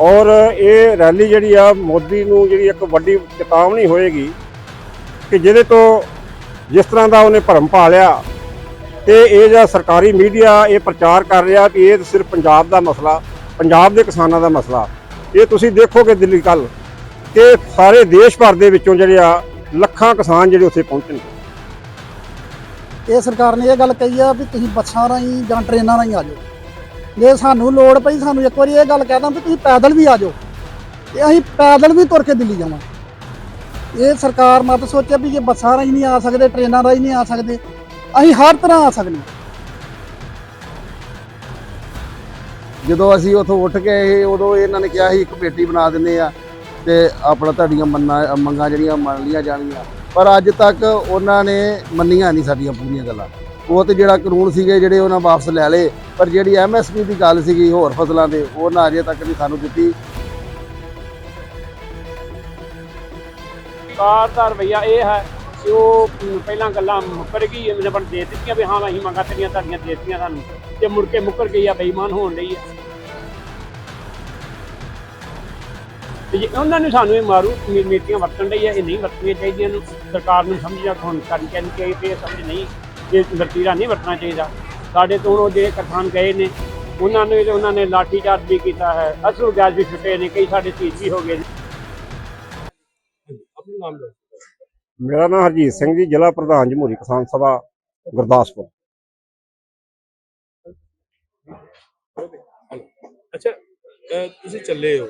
ਔਰ ਇਹ ਰੈਲੀ ਜਿਹੜੀ ਆ, ਮੋਦੀ ਨੂੰ ਜਿਹੜੀ ਇੱਕ ਵੱਡੀ ਚੇਤਾਵਨੀ ਹੋਏਗੀ ਕਿ ਜਿਹਦੇ ਤੋਂ ਜਿਸ ਤਰ੍ਹਾਂ ਦਾ ਉਹਨੇ ਭਰਮ ਪਾ ਲਿਆ ਤੇ ਇਹ ਜਿਹੜਾ ਸਰਕਾਰੀ ਮੀਡੀਆ ਇਹ ਪ੍ਰਚਾਰ ਕਰ ਰਿਹਾ ਕਿ ਇਹ ਸਿਰਫ ਪੰਜਾਬ ਦਾ ਮਸਲਾ, ਪੰਜਾਬ ਦੇ ਕਿਸਾਨਾਂ ਦਾ ਮਸਲਾ। ਇਹ ਤੁਸੀਂ ਦੇਖੋਗੇ ਦਿੱਲੀ ਕੱਲ ਕਿ ਸਾਰੇ ਦੇਸ਼ ਭਰ ਦੇ ਵਿੱਚੋਂ ਜਿਹੜੇ ਆ, ਲੱਖਾਂ ਕਿਸਾਨ ਜਿਹੜੇ ਉੱਥੇ ਪਹੁੰਚਣਗੇ ਇਹ ਸਰਕਾਰ ਨੇ ਇਹ ਗੱਲ ਕਹੀ ਆ ਵੀ ਤੁਸੀਂ ਬੱਸਾਂ ਰਾਹੀਂ ਜਾਂ ਟ੍ਰੇਨਾਂ ਰਾਹੀਂ ਆ ਜਾਓ। ਜੇ ਸਾਨੂੰ ਲੋੜ ਪਈ ਸਾਨੂੰ ਇੱਕ ਵਾਰੀ ਇਹ ਗੱਲ ਕਹਿ ਦਾਂ ਵੀ ਤੁਸੀਂ ਪੈਦਲ ਵੀ ਆ ਜਾਓ। ਤੇ ਅਸੀਂ ਪੈਦਲ ਵੀ ਤੁਰ ਕੇ ਦਿੱਲੀ ਜਾਵਾਂ। ਇਹ ਸਰਕਾਰ ਮਤ ਸੋਚੇ ਵੀ ਜੇ ਬੱਸਾਂ ਰਾਹੀਂ ਨਹੀਂ ਆ ਸਕਦੇ, ਟ੍ਰੇਨਾਂ ਰਾਹੀਂ ਨਹੀਂ ਆ ਸਕਦੇ, ਅਸੀਂ ਹਰ ਤਰ੍ਹਾਂ ਆ ਸਕਦੇ ਜਦੋਂ ਅਸੀਂ ਉੱਥੋਂ ਉੱਠ ਕੇ ਆਏ ਉਦੋਂ ਇਹਨਾਂ ਨੇ ਕਿਹਾ ਸੀ, ਇੱਕ ਕਮੇਟੀ ਬਣਾ ਦਿੰਦੇ ਆ ਤੇ ਆਪਣਾ ਤੁਹਾਡੀਆਂ ਮੰਨਾਂ, ਮੰਗਾਂ ਜਿਹੜੀਆਂ ਮੰਨ ਲੀਆਂ ਜਾਣਗੀਆਂ। ਪਰ ਅੱਜ ਤੱਕ ਉਹਨਾਂ ਨੇ ਮੰਨੀਆਂ ਨਹੀਂ ਸਾਡੀਆਂ ਪੂਰੀਆਂ ਗੱਲਾਂ। ਉਹ ਤੇ ਜਿਹੜਾ ਕਾਨੂੰਨ ਸੀਗੇ ਜਿਹੜੇ ਉਹਨਾਂ ਵਾਪਸ ਲੈ ਲਏ, ਪਰ ਜਿਹੜੀ ਐਮਐਸਪੀ ਦੀ ਗੱਲ ਸੀਗੀ ਹੋਰ ਫਸਲਾਂ ਦੇ, ਉਹ ਨਾ ਅਜੇ ਤੱਕ ਨਹੀਂ ਸਾਨੂੰ ਦਿੱਤੀ। ਸਰਕਾਰ ਦਾ ਰਵੱਈਆ ਇਹ ਹੈ ਕਿ ਉਹ ਪਹਿਲਾਂ ਗੱਲਾਂ ਮੁੱਕਰ ਗਈ, ਇਹਨਾਂ ਨੇ ਦੇ ਦਿੱਤੀਆਂ ਵੀ ਹਾਂ ਅਸੀਂ ਮੰਗਾਂ ਤੇਰੀਆਂ, ਤੁਹਾਡੀਆਂ ਦੇ ਦਿੱਤੀਆਂ ਸਾਨੂੰ। ਤੇ ਮੁੜ ਕੇ ਮੁੱਕਰ ਗਈ ਆ, ਬੇਈਮਾਨ ਹੋਣ ਲਈ ਆ। ਤੇ ਜੇ ਉਹਨਾਂ ਨੂੰ ਸਾਨੂੰ ਇਹ ਮਾਰੂ ਨੀ- ਨੀਤੀਆਂ ਵਰਤਣ ਲਈ ਆ, ਇਹ ਨਹੀਂ ਵਰਤਣੀਆਂ ਚਾਹੀਦੀਆਂ ਨੂੰ, ਸਰਕਾਰ ਨੂੰ ਸਮਝਣਾ ਹੁਣ ਕਰਨੀ ਚਾਹੀਦੀ ਹੈ ਇਹ ਸਮਝ ਨਹੀਂ। ਇਹ ਵਰਤੀਰਾ ਨਹੀਂ ਵਰਤਣਾ ਚਾਹੀਦਾ। ਸਾਡੇ ਤੋਂ ਉਹ ਜਿਹੜੇ ਕਿਸਾਨ ਗਏ ਨੇ ਉਹਨਾਂ ਨੇ ਉਹਨਾਂ ਨੇ ਲਾਠੀ ਚਾਰਜ ਵੀ ਕੀਤਾ ਹੈ। ਅਸਲ ਗੈਸ ਵੀ ਛੁੱਟੇ ਨੇ ਕਈ ਸਾਡੇ ਸ਼ਹੀਦ ਵੀ ਹੋ ਗਏ ਨੇ। ਆਪਣਾ ਨਾਮ ਦੱਸੋ ਮੇਰਾ ਨਾਮ ਹਰਜੀਤ ਸਿੰਘ ਜੀ ਜ਼ਿਲ੍ਹਾ ਪ੍ਰਧਾਨ ਜਮਹੂਰੀ ਕਿਸਾਨ ਸਭਾ ਗੁਰਦਾਸਪੁਰ। ਅੱਛਾ ਤੁਸੀਂ ਚੱਲੇ ਹੋ।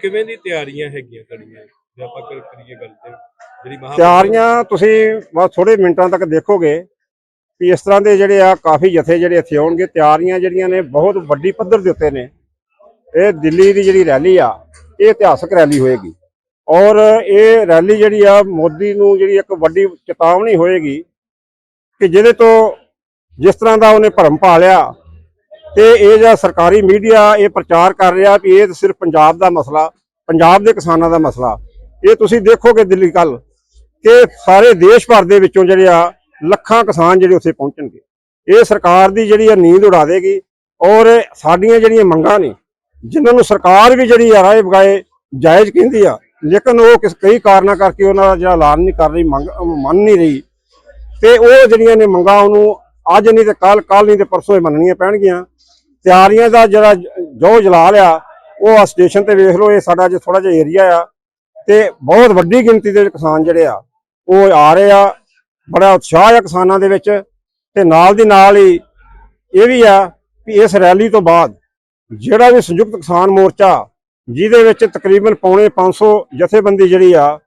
ਕਿਵੇਂ ਦੀ ਤਿਆਰੀਆਂ ਹੈਗੀਆਂ ਤੁਹਾਡੀਆਂ? ਜੇ ਆਪਾਂ ਕਰ ਕਰੀਏ ਗੱਲ ਤੇ ਜਿਹੜੀ ਮਹਾ ਤਿਆਰੀਆਂ ਤੁਸੀਂ ਬਸ ਥੋੜੇ ਮਿੰਟਾਂ ਤੱਕ ਦੇਖੋਗੇ। ਵੀ ਇਸ ਤਰ੍ਹਾਂ ਦੇ ਜਿਹੜੇ ਆ ਕਾਫੀ ਜਥੇ ਜਿਹੜੇ ਇੱਥੇ ਆਉਣਗੇ, ਤਿਆਰੀਆਂ ਜਿਹੜੀਆਂ ਨੇ ਬਹੁਤ ਵੱਡੀ ਪੱਧਰ ਦੇ ਉੱਤੇ ਨੇ। ਇਹ ਦਿੱਲੀ ਦੀ ਜਿਹੜੀ ਰੈਲੀ ਆ, ਇਹ ਇਤਿਹਾਸਕ ਰੈਲੀ ਹੋਏਗੀ। ਔਰ ਇਹ ਰੈਲੀ ਜਿਹੜੀ ਆ, ਮੋਦੀ ਨੂੰ ਜਿਹੜੀ ਇੱਕ ਵੱਡੀ ਚੇਤਾਵਨੀ ਹੋਏਗੀ ਕਿ ਜਿਹਦੇ ਤੋਂ ਜਿਸ ਤਰ੍ਹਾਂ ਦਾ ਉਹਨੇ ਭਰਮ ਪਾ ਲਿਆ ਤੇ ਇਹ ਜਿਹੜਾ ਸਰਕਾਰੀ ਮੀਡੀਆ ਇਹ ਪ੍ਰਚਾਰ ਕਰ ਰਿਹਾ ਕਿ ਇਹ ਸਿਰਫ ਪੰਜਾਬ ਦਾ ਮਸਲਾ, ਪੰਜਾਬ ਦੇ ਕਿਸਾਨਾਂ ਦਾ ਮਸਲਾ। ਇਹ ਤੁਸੀਂ ਦੇਖੋਗੇ ਦਿੱਲੀ ਕੱਲ ਕਿ ਸਾਰੇ ਦੇਸ਼ ਭਰ ਦੇ ਵਿੱਚੋਂ ਜਿਹੜੇ ਆ ਲੱਖਾਂ ਕਿਸਾਨ ਜਿਹੜੇ ਉੱਥੇ ਪਹੁੰਚਣਗੇ। ਇਹ ਸਰਕਾਰ ਦੀ ਜਿਹੜੀ ਆ ਨੀਂਦ ਉਡਾ ਦੇਗੀ ਔਰ ਸਾਡੀਆਂ ਜਿਹੜੀਆਂ ਮੰਗਾਂ ਨੇ, ਜਿਨ੍ਹਾਂ ਨੂੰ ਸਰਕਾਰ ਵੀ ਜਿਹੜੀ ਆ ਰਾਏ ਬਗਾਏ ਜਾਇਜ਼ ਕਹਿੰਦੀ ਆ, ਲੇਕਿਨ ਉਹ ਕਿਸ ਕਈ ਕਾਰਨਾਂ ਕਰਕੇ ਉਹਨਾਂ ਦਾ ਜਿਹੜਾ ਐਲਾਨ ਨਹੀਂ ਕਰ ਰਹੀ, ਮੰਗ ਮੰਨ ਨਹੀਂ ਰਹੀ। ਤੇ ਉਹ ਜਿਹੜੀਆਂ ਨੇ ਮੰਗਾਂ ਉਹਨੂੰ ਅੱਜ ਨਹੀਂ ਤੇ ਕੱਲ ਕੱਲ ਨਹੀਂ ਤੇ ਪਰਸੋਂ ਹੀ ਮੰਨਣੀਆਂ ਪੈਣਗੀਆਂ। ਤਿਆਰੀਆਂ ਦਾ ਜਿਹੜਾ ਜੋ ਜਲਾਲ ਆ, ਉਹ ਆ ਸਟੇਸ਼ਨ ਤੇ ਵੇਖ ਲਓ, ਇਹ ਸਾਡਾ ਜੇ ਥੋੜਾ ਜਿਹਾ ਏਰੀਆ ਆ। ਤੇ ਬਹੁਤ ਵੱਡੀ ਗਿਣਤੀ ਦੇ ਕਿਸਾਨ ਜਿਹੜੇ ਆ, ਉਹ ਆ ਰਹੇ ਆ। ਬੜਾ ਉਤਸ਼ਾਹ ਆ ਕਿਸਾਨਾਂ ਦੇ ਵਿੱਚ ਤੇ ਨਾਲ ਦੀ ਨਾਲ ਹੀ ਇਹ ਵੀ ਆ ਕਿ ਇਸ ਰੈਲੀ ਤੋਂ ਬਾਅਦ ਜਿਹੜਾ ਵੀ ਸੰਯੁਕਤ ਕਿਸਾਨ ਮੋਰਚਾ ਜਿਹਦੇ ਵਿੱਚ ਤਕਰੀਬਨ ਪੌਣੇ 500 ਜਥੇਬੰਦੀ ਜਿਹੜੀ ਆ,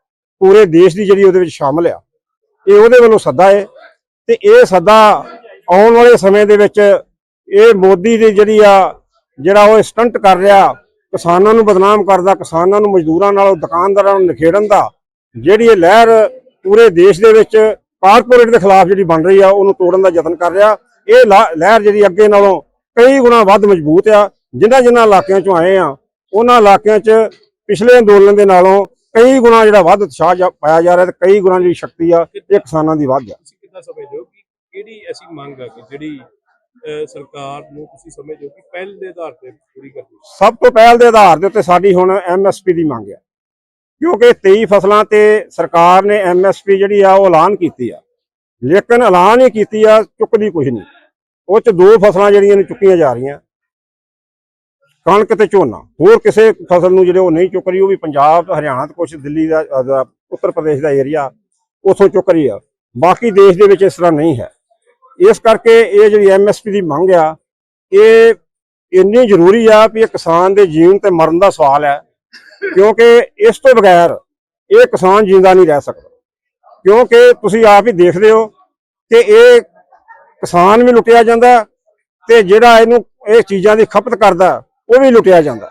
ਪੂਰੇ ਦੇਸ਼ ਦੀ ਜਿਹੜੀ ਉਹਦੇ ਵਿੱਚ ਸ਼ਾਮਲ ਆ। ਇਹ ਉਹਦੇ ਵੱਲੋਂ ਸੱਦਾ ਹੈ ਤੇ ਇਹ ਸੱਦਾ ਆਉਣ ਵਾਲੇ ਸਮੇਂ ਦੇ ਵਿੱਚ ਇਹ ਮੋਦੀ ਦੀ ਜਿਹੜੀ ਆ, ਜਿਹੜਾ ਉਹ ਸਟੰਟ ਕਰ ਰਿਹਾ, ਕਿਸਾਨਾਂ ਨੂੰ ਬਦਨਾਮ ਕਰਦਾ, ਕਿਸਾਨਾਂ ਨੂੰ ਮਜ਼ਦੂਰਾਂ ਨਾਲ ਦੁਕਾਨਦਾਰਾਂ ਨੂੰ ਨਿਖੇੜਨ ਦਾ, ਜਿਹੜੀ ਇਹ ਲਹਿਰ ਪੂਰੇ ਦੇਸ਼ ਦੇ ਵਿੱਚ ਕਾਰਪੋਰੇਟ ਦੇ ਖਿਲਾਫ ਜਿਹੜੀ ਬਣ ਰਹੀ ਆ ਉਹਨੂੰ ਤੋੜਨ ਦਾ ਯਤਨ ਕਰ ਰਿਹਾ। ਇਹ ਲਹਿਰ ਜਿਹੜੀ ਅੱਗੇ ਨਾਲੋਂ ਕਈ ਗੁਣਾ ਵੱਧ ਮਜ਼ਬੂਤ ਆ। ਜਿਨ੍ਹਾਂ ਜਿਨ੍ਹਾਂ ਇਲਾਕਿਆਂ ਚੋਂ ਆਏ ਆ ਉਹਨਾਂ ਇਲਾਕਿਆਂ 'ਚ ਪਿਛਲੇ ਅੰਦੋਲਨ ਦੇ ਨਾਲੋਂ ਕਈ ਗੁਣਾ ਜਿਹੜਾ ਵੱਧ ਉਤਸ਼ਾਹ ਪਾਇਆ ਜਾ ਰਿਹਾ ਤੇ ਕਈ ਗੁਣਾ ਜਿਹੜੀ ਸ਼ਕਤੀ ਆ ਇਹ ਕਿਸਾਨਾਂ ਦੀ ਵੱਧ ਆ। ਤੁਸੀਂ ਕਿੱਦਾਂ ਸਮਝਦੇ ਹੋ ਕਿ ਕਿਹੜੀ ਐਸੀ ਮੰਗ ਆ ਕਿ ਜਿਹੜੀ ਸਰਕਾਰ ਨੂੰ ਤੁਸੀਂ ਸਮਝਦੇ ਹੋ ਕਿ ਪਹਿਲ ਦੇ ਆਧਾਰ ਤੇ ਪੂਰੀ ਕਰਨੀ? ਸਭ ਤੋਂ ਪਹਿਲ ਦੇ ਆਧਾਰ ਦੇ ਉੱਤੇ ਸਾਡੀ ਹੁਣ ਐਮਐਸਪੀ ਦੀ ਮੰਗ ਹੈ ਕਿਉਂਕਿ 23 ਫਸਲਾਂ ਤੇ ਸਰਕਾਰ ਨੇ ਐਮਐਸਪੀ ਜਿਹੜੀ ਆ ਉਹ ਐਲਾਨ ਕੀਤੀ ਆ। ਲੇਕਿਨ ਐਲਾਨ ਹੀ ਕੀਤੀ ਆ, ਚੁੱਕਦੀ ਕੁਝ ਨਹੀਂ। ਉਹ ਚ ਦੋ ਫਸਲਾਂ ਜਿਹੜੀਆਂ ਨੇ ਚੁੱਕੀਆਂ ਜਾ ਰਹੀਆਂ। ਕਣਕ ਤੇ ਝੋਨਾ। ਹੋਰ ਕਿਸੇ ਫਸਲ ਨੂੰ ਜਿਹੜੇ ਉਹ ਨਹੀਂ ਚੁੱਕ ਰਹੀ, ਉਹ ਵੀ ਪੰਜਾਬ, ਹਰਿਆਣਾ ਤੇ ਕੁਝ ਦਿੱਲੀ ਦਾ ਉੱਤਰ ਪ੍ਰਦੇਸ਼ ਦਾ ਏਰੀਆ ਉਥੋਂ ਚੁੱਕ ਰਹੀ ਆ। ਬਾਕੀ ਦੇਸ਼ ਦੇ ਵਿੱਚ ਇਸ ਤਰ੍ਹਾਂ ਨਹੀਂ ਹੈ। ਇਸ ਕਰਕੇ ਇਹ ਜਿਹੜੀ ਐਮਐਸਪੀ ਦੀ ਮੰਗ ਆ, ਇਹ ਇੰਨੀ ਜ਼ਰੂਰੀ ਆ ਵੀ ਇਹ ਕਿਸਾਨ ਦੇ ਜੀਵਨ ਤੇ ਮਰਨ ਦਾ ਸਵਾਲ ਹੈ। ਕਿਉਂਕਿ ਇਸ ਤੋਂ ਬਗੈਰ ਇਹ ਕਿਸਾਨ ਜਿੰਦਾ ਨਹੀਂ ਰਹਿ ਸਕਦਾ। ਕਿਉਂਕਿ ਤੁਸੀਂ ਆਪ ਹੀ ਦੇਖਦੇ ਹੋ ਕਿ ਇਹ ਕਿਸਾਨ ਵੀ ਲੁੱਟਿਆ ਜਾਂਦਾ ਤੇ ਜਿਹੜਾ ਇਹਨੂੰ ਇਹ ਚੀਜ਼ਾਂ ਦੀ ਖਪਤ ਕਰਦਾ, ਉਹ ਵੀ ਲੁੱਟਿਆ ਜਾਂਦਾ।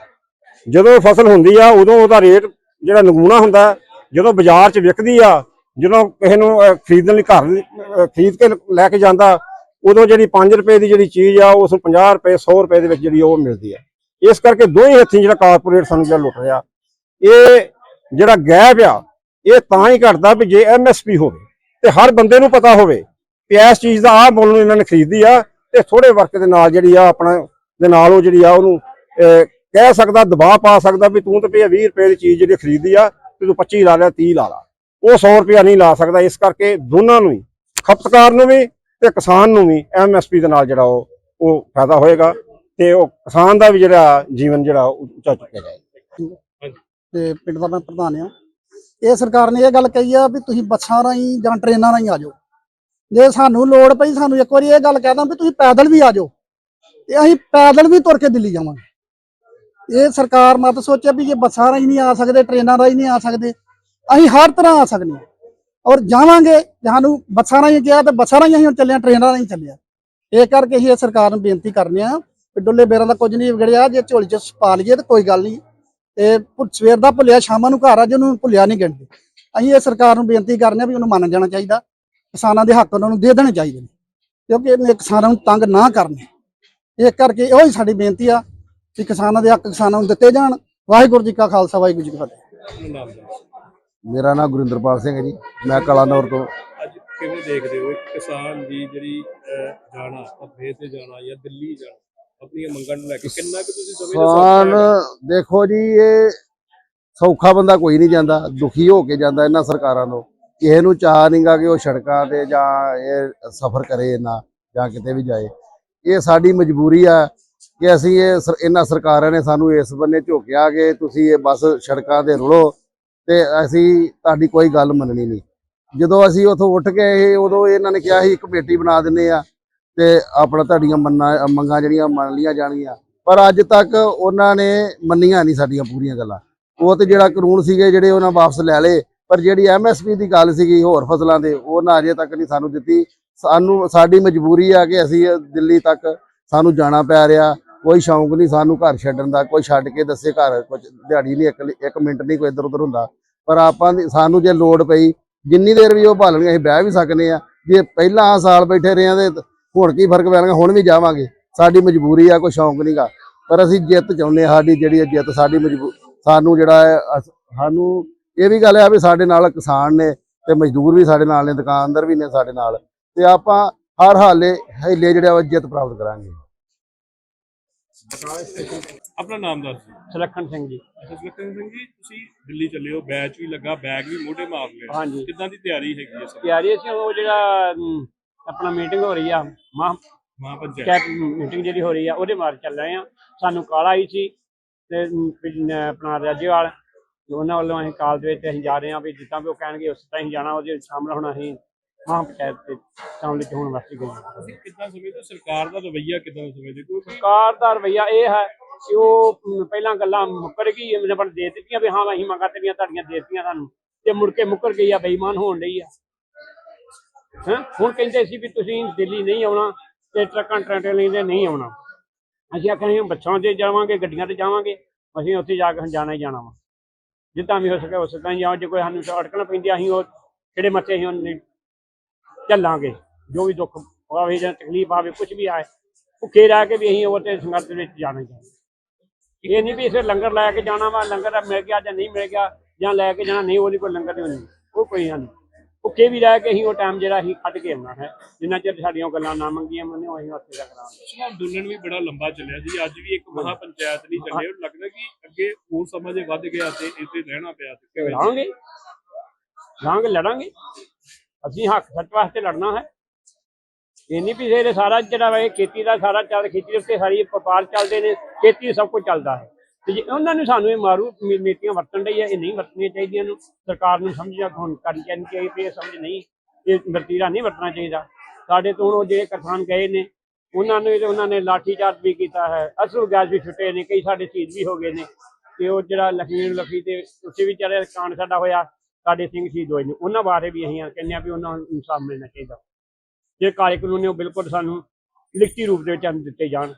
ਜਦੋਂ ਫਸਲ ਹੁੰਦੀ ਆ, ਉਦੋਂ ਉਹਦਾ ਰੇਟ ਜਿਹੜਾ ਨਗੂਣਾ ਹੁੰਦਾ, ਜਦੋਂ ਬਾਜ਼ਾਰ 'ਚ ਵਿਕਦੀ ਆ, ਜਦੋਂ ਕਿਸੇ ਨੂੰ ਖਰੀਦਣ ਲਈ ਘਰ ਖਰੀਦ ਕੇ ਲੈ ਕੇ ਜਾਂਦਾ, ਉਦੋਂ ਜਿਹੜੀ 5 ਰੁਪਏ ਦੀ ਜਿਹੜੀ ਚੀਜ਼ ਆ, ਉਸ ਨੂੰ 50 ਰੁਪਏ 100 ਰੁਪਏ ਦੇ ਵਿੱਚ ਜਿਹੜੀ ਉਹ ਮਿਲਦੀ ਆ। ਇਸ ਕਰਕੇ ਦੋਹੇ ਹੱਥੀਂ ਜਿਹੜਾ ਕਾਰਪੋਰੇਟ ਸਾਨੂੰ ਜਿਹੜਾ ਲੁੱਟ ਰਿਹਾ ਇਹ ਜਿਹੜਾ ਗੈਪ ਆ, ਇਹ ਤਾਂ ਹੀ ਘਟਦਾ ਵੀ ਜੇ ਐਮਐਸਪੀ ਹੋਵੇ ਤੇ ਹਰ ਬੰਦੇ ਨੂੰ ਪਤਾ ਹੋਵੇ ਕਿ ਇਸ ਚੀਜ਼ ਦਾ ਆਹ ਮੁੱਲ ਨੂੰ ਇਹਨਾਂ ਨੇ ਖਰੀਦੀ ਆ ਤੇ ਥੋੜੇ ਵਰਕ ਦੇ ਨਾਲ ਜਿਹੜੀ ਆ ਆਪਣਾ, ਦੇ ਨਾਲ ਉਹ ਜਿਹੜੀ ਆ ਉਹਨੂੰ ਕਹਿ ਸਕਦਾ, ਦਬਾਅ ਪਾ ਸਕਦਾ ਵੀ ਤੂੰ ਤੇ ਭਈ 20 ਰੁਪਏ ਦੀ ਚੀਜ਼ ਜਿਹੜੀ ਖਰੀਦੀ ਆ ਤੇ ਤੂੰ 25 ਲਾ ਲਿਆ 30 ਲਾ ਲਾ। ਉਹ 100 ਰੁਪਇਆ ਨਹੀਂ ਲਾ ਸਕਦਾ, ਇਸ ਕਰਕੇ ਦੋਨਾਂ ਨੂੰ ਹੀ, ਖਪਤਕਾਰ ਨੂੰ ਵੀ ਤੇ ਕਿਸਾਨ ਨੂੰ ਵੀ ਐਮਐਸਪੀ ਦੇ ਨਾਲ ਜਿਹੜਾ ਉਹ ਉਹ ਫਾਇਦਾ ਹੋਏਗਾ ਤੇ ਉਹ ਕਿਸਾਨ ਦਾ ਵੀ ਜਿਹੜਾ ਜੀਵਨ ਜਿਹੜਾ ਉਹ ਉੱਚਾ ਚੁੱਕਿਆ ਜਾਏਗਾ। ਤੇ ਪਿੰਡ ਦਾ ਮੈਂ ਪ੍ਰਧਾਨ ਆ ਇਹ ਸਰਕਾਰ ਨੇ ਇਹ ਗੱਲ ਕਹੀ ਆ ਵੀ ਤੁਸੀਂ ਬੱਸਾਂ ਰਾਹੀਂ ਜਾਂ ਟ੍ਰੇਨਾਂ ਰਾਹੀਂ ਆ ਜਾਓ। ਜੇ ਸਾਨੂੰ ਲੋੜ ਪਈ, ਸਾਨੂੰ ਇੱਕ ਵਾਰੀ ਇਹ ਗੱਲ ਕਹਿ ਦਾਂ ਵੀ ਤੁਸੀਂ ਪੈਦਲ ਵੀ ਆ ਜਾਓ ਤੇ ਅਸੀਂ ਪੈਦਲ ਵੀ ਤੁਰ ਕੇ ਦਿੱਲੀ ਜਾਵਾਂਗੇ। ਇਹ ਸਰਕਾਰ ਮਤ ਸੋਚਿਆ ਵੀ ਜੇ ਬੱਸਾਂ ਰਾਹੀਂ ਨਹੀਂ ਆ ਸਕਦੇ, ਟ੍ਰੇਨਾਂ ਰਾਹੀਂ ਨਹੀਂ ਆ ਸਕਦੇ, ਅਸੀਂ ਹਰ ਤਰ੍ਹਾਂ ਆ ਸਕਦੇ ਹਾਂ। ਔਰ ਜਾਵਾਂਗੇ, ਸਾਨੂੰ ਬੱਸਾਂ ਰਾਹੀਂ ਗਿਆ ਤੇ ਬੱਸਾਂ ਰਾਹੀਂ ਅਸੀਂ ਚੱਲਿਆ ਚੱਲੇ ਟ੍ਰੇਨਾਂ ਰਾਹੀਂ ਚੱਲਿਆ ਇਹ ਕਰਕੇ ਅਸੀਂ ਇਹ ਸਰਕਾਰ ਨੂੰ ਬੇਨਤੀ ਕਰਨੇ ਆ ਵੀ ਡੁੱਲੇ ਬੇਰਾਂ ਦਾ ਕੁਝ ਨਹੀਂ ਵਿਗੜਿਆ, ਜੇ ਝੋਲੀ ਚ ਪਾ ਲਈਏ ਤਾਂ ਕੋਈ ਗੱਲ ਨਹੀਂ। ਤੇ ਸਵੇਰ ਦਾ ਭੁੱਲਿਆ ਸ਼ਾਮਾਂ ਨੂੰ ਘਰ ਆ ਜਿਹਨੂੰ ਭੁੱਲਿਆ ਨਹੀਂ ਗਿਣਦੇ। ਅਸੀਂ ਇਹ ਸਰਕਾਰ ਨੂੰ ਬੇਨਤੀ ਕਰਨੇ ਆ ਵੀ ਉਹਨੂੰ ਮੰਨ ਜਾਣਾ ਚਾਹੀਦਾ। ਕਿਸਾਨਾਂ ਦੇ ਹੱਕ ਉਹਨਾਂ ਨੂੰ ਦੇ ਦੇਣੇ ਚਾਹੀਦੇ ਨੇ। ਕਿਉਂਕਿ ਇਹਨੇ ਕਿਸਾਨਾਂ ਨੂੰ ਤੰਗ ਨਾ ਕਰਨ। ਇਹ ਕਰਕੇ ਉਹੀ ਸਾਡੀ ਬੇਨਤੀ ਆ ਕਿ ਕਿਸਾਨਾਂ ਦੇ ਹੱਕ ਕਿਸਾਨਾਂ ਨੂੰ ਦਿੱਤੇ ਜਾਣ। ਵਾਹਿਗੁਰੂ ਜੀ ਕਾ ਖਾਲਸਾ ਵਾਹਿਗੁਰੂ ਜੀ ਕੀ ਫਤਿਹ। ਮੇਰਾ ਨਾਮ ਗੁਰਿੰਦਰਪਾਲ ਸਿੰਘ ਹੈ ਜੀ। ਮੈਂ ਕਲਾਨੌਰ ਤੋਂ। ਅੱਜ ਕਿਵੇਂ ਦੇਖਦੇ ਹੋ ਕਿਸਾਨ ਦੀ ਜਿਹੜੀ ਜਾਣਾ ਅਫੇਰ ਤੇ ਜਾਣਾ ਜਾਂ ਦਿੱਲੀ ਜਾਣਾ? ਆਪਣੀਆਂ ਮੰਗਾਂ ਨੂੰ ਲੈ ਕੇ। ਕਿੰਨਾ ਕੁ ਤੁਸੀਂ ਸਮਝਦੇ ਹੋ? ਕਿਸਾਨ? ਦੇਖੋ ਜੀ ਇਹ ਸੌਖਾ ਬੰਦਾ ਕੋਈ ਨਹੀਂ ਜਾਂਦਾ ਦੁਖੀ ਹੋ ਕੇ ਜਾਂਦਾ ਇਹਨਾਂ ਸਰਕਾਰਾਂ ਤੋਂ। ਕਿਸੇ ਨੂੰ ਚਾਹ ਨਹੀਂਗਾ ਕਿ ਉਹ ਸੜਕਾਂ ਤੇ ਜਾਂ ਇਹ ਸਫ਼ਰ ਕਰੇ ਨਾ ਜਾਂ ਕਿਤੇ ਵੀ ਜਾਏ। ਇਹ ਸਾਡੀ ਮਜਬੂਰੀ ਆ ਕਿ ਅਸੀਂ ਇਹ ਇਹਨਾਂ ਸਰਕਾਰਾਂ ਨੇ ਸਾਨੂੰ ਇਸ ਬੰਨੇ ਝੋਕਿਆ ਕਿ ਤੁਸੀਂ ਇਹ ਬਸ ਸੜਕਾਂ ਤੇ ਰੁਲੋ ਤੇ ਅਸੀਂ ਤੁਹਾਡੀ ਕੋਈ ਗੱਲ ਮੰਨਣੀ ਨਹੀਂ। ਜਦੋਂ ਅਸੀਂ ਉੱਥੋਂ ਉੱਠ ਕੇ ਉਦੋਂ ਇਹਨਾਂ ਨੇ ਕਿਹਾ ਸੀ ਕਮੇਟੀ ਬਣਾ ਦਿੰਨੇ ਆ। ਤੇ ਆਪਣਾ ਤੁਹਾਡੀਆਂ ਮੰਨਾਂ, ਮੰਗਾਂ ਜਿਹੜੀਆਂ ਮੰਨ ਲਈਆਂ ਜਾਣਗੀਆਂ। ਪਰ ਅੱਜ ਤੱਕ ਉਹਨਾਂ ਨੇ ਮੰਨੀਆਂ ਨਹੀਂ ਸਾਡੀਆਂ ਪੂਰੀਆਂ ਗੱਲਾਂ। ਉਹ ਤੇ ਜਿਹੜਾ ਕਾਨੂੰਨ ਸੀਗੇ ਜਿਹੜੇ ਉਹਨਾਂ ਵਾਪਸ ਲੈ ਲਏ, ਪਰ ਜਿਹੜੀ ਐਮਐਸਪੀ ਦੀ ਗੱਲ ਸੀਗੀ ਹੋਰ ਫਸਲਾਂ ਦੇ, ਉਹ ਨਾ ਅਜੇ ਤੱਕ ਨਹੀਂ ਸਾਨੂੰ ਦਿੱਤੀ। ਸਾਨੂੰ, ਸਾਡੀ ਮਜਬੂਰੀ ਆ ਕਿ ਅਸੀਂ ਦਿੱਲੀ ਤੱਕ ਸਾਨੂੰ ਜਾਣਾ ਪੈ ਰਿਹਾ। ਕੋਈ ਸ਼ੌਂਕ ਨਹੀਂ ਸਾਨੂੰ ਘਰ ਛੱਡਣ ਦਾ, ਕੋਈ ਛੱਡ ਕੇ ਦੱਸੇ ਘਰ ਕੁਝ ਦਿਹਾੜੀ ਨਹੀਂ, ਇੱਕ ਇੱਕ ਮਿੰਟ ਨਹੀਂ ਕੋਈ ਇੱਧਰ ਉੱਧਰ ਹੁੰਦਾ। ਪਰ ਆਪਾਂ ਦੀ- ਸਾਨੂੰ ਜੇ ਲੋੜ ਪਈ, ਜਿੰਨੀ ਦੇਰ ਵੀ ਉਹ ਭਾਲਣਗੇ, ਅਸੀਂ ਬਹਿ ਵੀ ਸਕਨੇ ਆ ਜੇ ਪਹਿਲਾਂ ਸਾਲ ਬੈਠੇ ਰਹੇ ਆ ਤੇ ਹੁਣ ਕੀ ਫ਼ਰਕ ਪੈਣਾ ਹੁਣ ਵੀ ਜਾਵਾਂਗੇ। ਸਾਡੀ ਮਜਬੂਰੀ ਆ ਕੋਈ ਸ਼ੌਂਕ ਨਹੀਂਗਾ ਪਰ ਅਸੀਂ ਜਿੱਤ ਚਾਹੁੰਦੇ ਹਾਂ ਸਾਡੀ ਜਿਹੜੀ ਜਿੱਤ ਸਾਡੀ ਮਜਬੂਰ ਸਾਨੂੰ ਜਿਹੜਾ ਹੈ ਸਾਨੂੰ ਇਹ ਵੀ ਗੱਲ ਹੈ ਵੀ ਸਾਡੇ ਨਾਲ ਕਿਸਾਨ ਨੇ ਤੇ ਮਜ਼ਦੂਰ ਵੀ ਸਾਡੇ ਨਾਲ ਨੇ ਦੁਕਾਨਦਾਰ ਵੀ ਨੇ ਸਾਡੇ ਨਾਲ। ਤੇ ਆਪਾਂ ਹਰ ਹਾਲੇ ਹੀਲੇ ਜਿਹੜਾ ਉਹ ਜਿੱਤ ਪ੍ਰਾਪਤ ਕਰਾਂਗੇ। ਆਪਣਾ ਨਾਮ ਦੱਸ ਸੁਲੱਖਣ ਸਿੰਘ ਜੀ। ਜਸਵਿੰਦਰ ਸਿੰਘ ਜੀ ਤੁਸੀਂ ਦਿੱਲੀ ਚੱਲੇ ਹੋ ਬੈਚ ਵੀ ਲੱਗਾ ਬੈਗ ਵੀ ਮੋਢੇ ਮਾਰ ਲਿਆ ਹਾਂਜੀ। ਕਿੱਦਾਂ ਦੀ ਤਿਆਰੀ ਹੈਗੀ ਹੈ ਤਿਆਰੀ ਅਸੀਂ ਉਹ ਜਿਹੜਾ ਆਪਣਾ ਮੀਟਿੰਗ ਹੋ ਰਹੀ ਆ ਮਹਾ ਮਹਾਪੰਚਾਇਤ। ਮੀਟਿੰਗ ਜਿਹੜੀ ਹੋ ਰਹੀ ਆ ਉਹਦੇ ਮਾਰ ਚੱਲ ਰਹੇ ਆ। ਸਾਨੂੰ ਕਾਲ ਆਈ ਸੀ ਤੇ ਵੀ ਆਪਣਾ ਰਾਜੇਵਾਲ ਉਹਨਾਂ ਵੱਲੋਂ ਅਸੀਂ ਕਾਲ ਦੇ ਵਿੱਚ ਅਸੀਂ ਜਾ ਰਹੇ ਆ ਵੀ ਜਿੱਦਾਂ ਵੀ ਉਹ ਕਹਿਣਗੇ ਉਸ ਤਰ੍ਹਾਂ ਹੀ ਜਾਣਾ ਉਹਦੇ ਸ਼ਾਮਲ ਹੋਣਾ ਅਸੀਂ ਮਹਾਂ ਪੰਚਾਇਤ ਦੇ ਸ਼ਾਮਲ ਹੋਣ ਵਾਸਤੇ ਗਏ ਕਿੱਦਾਂ ਸਮਝਦੇ ਸਰਕਾਰ ਦਾ ਰਵੱਈਆ ਕਿੱਦਾਂ ਦਾ ਸਮਝਦੇ ਕਿਉਂਕਿ ਸਰਕਾਰ ਦਾ ਰਵਈਆ ਇਹ ਹੈ ਕਿ ਉਹ ਪਹਿਲਾਂ ਗੱਲਾਂ ਮੁੱਕਰ ਗਈ ਇਹਨੇ ਬਣ ਦੇ ਦਿੱਤੀਆਂ ਵੀ ਹਾਂ ਅਸੀਂ ਮੰਗਾਂ ਤੇਰੀਆਂ ਤੁਹਾਡੀਆਂ ਦੇ ਦਿੱਤੀਆਂ ਤੁਹਾਨੂੰ ਤੇ ਮੁੜ ਕੇ ਮੁੱਕਰ ਗਈ ਆ ਬੇਈਮਾਨ ਹੋਣ ਲਈ ਆ। ਹੈਂ? ਹੁਣ ਕਹਿੰਦੇ ਸੀ ਵੀ ਤੁਸੀਂ ਦਿੱਲੀ ਨਹੀਂ ਆਉਣਾ ਤੇ ਟਰੱਕਾਂ ਟਰੈਕਟਰ ਲੈਂਦੇ ਨਹੀਂ ਆਉਣਾ। ਅਸੀਂ ਆਖਿਆ ਅਸੀਂ ਬੱਸਾਂ ਤੇ ਜਾਵਾਂਗੇ, ਗੱਡੀਆਂ ਤੇ ਜਾਵਾਂਗੇ, ਅਸੀਂ ਉੱਥੇ ਜਾ ਕੇ ਜਾਣਾ ਹੀ ਜਾਣਾ ਵਾ। ਜਿੱਦਾਂ ਵੀ ਹੋ ਸਕੇ ਉਸ ਤਰ੍ਹਾਂ ਹੀ ਜਾਓ ਜੇ ਕੋਈ ਸਾਨੂੰ ਅਟਕਣ ਪੈਂਦੀ ਅਸੀਂ ਉਹ ਕਿਹੜੇ ਮੱਥੇ ਅਸੀਂ ਉਹਨੇ ਚੱਲਾਂਗੇ। ਜੋ ਵੀ ਦੁੱਖ ਆਵੇ ਜਾਂ ਤਕਲੀਫ ਆਵੇ ਕੁਝ ਵੀ ਆਏ, ਭੁੱਖੇ ਰਹਿ ਕੇ ਵੀ ਅਸੀਂ ਉਹ ਤੇ ਸੰਘਰਸ਼ ਵਿੱਚ ਜਾਣਾ ਹੀ ਇਹ ਨਹੀਂ ਵੀ ਇਸੇ ਲੰਗਰ ਲੈ ਕੇ ਜਾਣਾ ਵਾ, ਲੰਗਰ ਮਿਲ ਗਿਆ ਜਾਂ ਨਹੀਂ ਮਿਲ ਗਿਆ, ਜਾਂ ਲੈ ਕੇ ਜਾਣਾ, ਨਹੀਂ ਉਹਦੀ ਕੋਈ ਲੰਗਰ ਨਹੀਂ ਉਹ ਕੋਈ ਨਹੀਂ। ਭੁੱਖੇ ਵੀ ਰਹਿ ਕੇ ਅਸੀਂ ਉਹ ਟਾਈਮ ਜਿਹੜਾ ਅਸੀਂ ਕੱਢ ਕੇ ਆਉਣਾ ਹੈ। ਜਿੰਨਾ ਚਿਰ ਸਾਡੀਆਂ ਉਹ ਗੱਲਾਂ ਨਾ ਮੰਗੀਆਂ ਮੰਨੇ ਅਸੀਂ ਉੱਥੇ ਜਾ ਕਰਾਂਗੇ ਪਿਛਲਾ ਅੰਦੋਲਨ ਵੀ ਬੜਾ ਲੰਬਾ ਚੱਲਿਆ ਜੀ। ਅੱਜ ਵੀ ਇੱਕ ਮਹਾ ਪੰਚਾਇਤ ਨਹੀਂ ਚੱਲੇ ਉਹ ਲੱਗਦਾ ਕਿ ਅੱਗੇ ਹੋਰ ਸਮਾਂ ਜੇ ਵੱਧ ਗਿਆ ਤੇ ਇੱਥੇ ਰਹਿਣਾ ਪਿਆ ਤੇ ਕਿਵੇਂ? ਲੜਾਂਗੇ। ਲੜਾਂਗੇ ਲੜਾਂਗੇ। ਅਸੀਂ ਹੱਕ ਸੱਚ ਵਾਸਤੇ ਲੜਨਾ ਹੈ। ਇਹ ਨਹੀਂ ਵੀ ਸਾਰਾ ਜਿਹੜਾ ਵਾ ਇਹ ਖੇਤੀ ਦਾ ਸਾਰਾ ਚੱਲ ਖੇਤੀ ਦੇ ਉੱਤੇ ਸਾਰੀ ਵਪਾਰ ਚੱਲਦੇ ਨੇ। ਖੇਤੀ ਸਭ ਕੁਝ ਚੱਲਦਾ ਹੈ। ਤੇ ਜੇ ਉਹਨਾਂ ਨੂੰ ਸਾਨੂੰ ਇਹ ਮਾਰੂ ਨੀ- ਨੀਤੀਆਂ ਵਰਤਣ ਲਈ ਇਹ ਨਹੀਂ ਵਰਤਣੀਆਂ ਚਾਹੀਦੀਆਂ ਨੂੰ। ਸਰਕਾਰ ਨੂੰ ਸਮਝਿਆ ਹੁਣ ਕਰਨੀ ਚਾਹੀਦੀ ਚਾਹੀਦੀ ਇਹ ਸਮਝ ਨਹੀਂ, ਇਹ ਵਰਤੀਰਾ ਨਹੀਂ ਵਰਤਣਾ ਚਾਹੀਦਾ। ਸਾਡੇ ਤੋਂ ਉਹ ਜਿਹੜੇ ਕਿਸਾਨ ਗਏ ਨੇ, ਉਹਨਾਂ ਨੂੰ ਉਹਨਾਂ ਨੇ ਲਾਠੀ ਚਾਰਜ ਵੀ ਕੀਤਾ ਹੈ। ਅਸਲ ਗੈਸ ਵੀ ਛੁੱਟੇ ਨੇ, ਕਈ ਸਾਡੇ ਸ਼ਹੀਦ ਵੀ ਹੋ ਗਏ ਨੇ। ਤੇ ਉਹ ਜਿਹੜਾ ਲਖੀਰ ਲਖੀ ਤੇ ਉੱਥੇ ਵੀ ਚਾਰੇ ਕਾਂਡ ਸਾਡਾ ਹੋਇਆ, ਸਾਡੇ ਸਿੰਘ ਸ਼ਹੀਦ ਹੋਏ ਨੇ। ਉਹਨਾਂ ਬਾਰੇ ਵੀ ਅਸੀਂ ਕਹਿੰਦੇ ਆ ਵੀ ਉਹਨਾਂ ਨੂੰ ਇਨਸਾਫ ਮਿਲਣਾ ਚਾਹੀਦਾ। ਜੇ ਕਾਲੇ ਕਾਨੂੰਨ ਨੇ ਉਹ ਬਿਲਕੁਲ ਸਾਨੂੰ ਲਿਖਤੀ ਰੂਪ ਦੇ ਵਿੱਚ ਦਿੱਤੇ ਜਾਣ।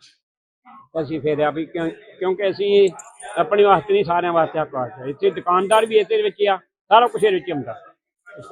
ਅਸੀਂ ਫਿਰ ਆ ਵੀ ਕਿਉਂ- ਕਿਉਂਕਿ ਅਸੀਂ ਆਪਣੇ ਵਾਸਤੇ ਨਹੀਂ, ਸਾਰਿਆਂ ਵਾਸਤੇ ਹੱਕ ਵਾਸਤੇ ਇੱਥੇ ਦੁਕਾਨਦਾਰ ਵੀ ਇਹਦੇ ਵਿੱਚ ਆ, ਸਾਰਾ ਕੁਝ ਇਹਦੇ ਵਿੱਚ ਹੀ ਹੁੰਦਾ।